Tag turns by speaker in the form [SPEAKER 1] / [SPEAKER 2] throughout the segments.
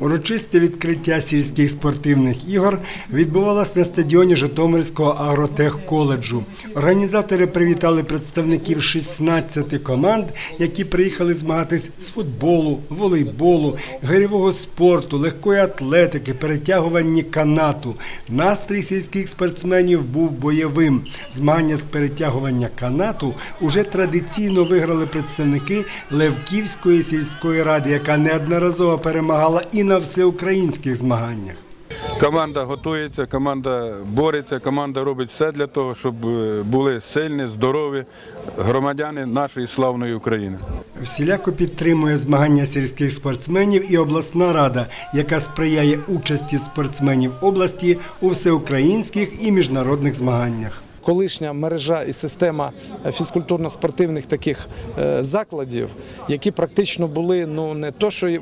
[SPEAKER 1] Урочисте відкриття сільських спортивних ігор відбувалось на стадіоні Житомирського агротехколеджу. Організатори привітали представників 16 команд, які приїхали змагатись з футболу, волейболу, гирьового спорту, легкої атлетики, перетягування канату. Настрій сільських спортсменів був бойовим. Змагання з перетягування канату уже традиційно виграли представники Левківської сільської ради, яка неодноразово перемагала і на всеукраїнських змаганнях.
[SPEAKER 2] Команда готується, команда бореться, команда робить все для того, щоб е, були сильні, здорові громадяни нашої славної України.
[SPEAKER 1] Всіляко підтримує змагання сільських спортсменів і обласна рада, яка сприяє участі спортсменів області у всеукраїнських і міжнародних змаганнях.
[SPEAKER 3] Колишня мережа і система фізкультурно-спортивних таких е, закладів, які практично були ну не то, що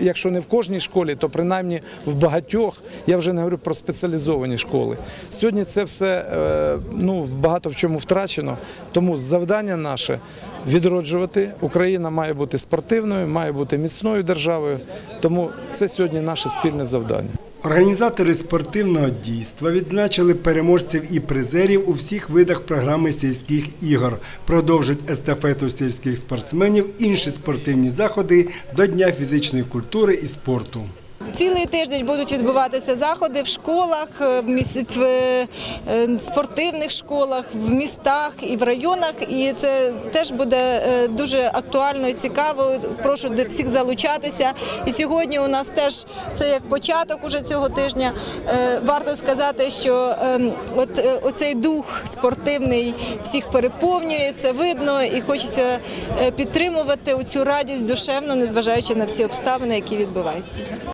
[SPEAKER 3] якщо не в кожній школі, то принаймні в багатьох. Я вже не говорю про спеціалізовані школи. Сьогодні це все е, ну багато в чому втрачено. Тому завдання наше відроджувати. Україна має бути спортивною, має бути міцною державою. Тому це сьогодні наше спільне завдання.
[SPEAKER 1] Організатори спортивного дійства відзначили переможців і призерів у всіх видах програми сільських ігор. Продовжить естафету сільських спортсменів інші спортивні заходи до Дня фізичної культури і спорту.
[SPEAKER 4] Цілий тиждень будуть відбуватися заходи в школах, е, в, е, е, спортивних школах, в містах і в районах. І це теж буде дуже актуально і цікаво. Прошу всіх залучатися. І сьогодні у нас теж це як початок уже цього тижня. Варто сказати, що ем, от оцей дух спортивний всіх переповнює, це видно, і хочеться підтримувати цю радість душевно, незважаючи на всі обставини, які відбуваються.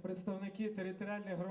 [SPEAKER 5] Представники територіальних громад.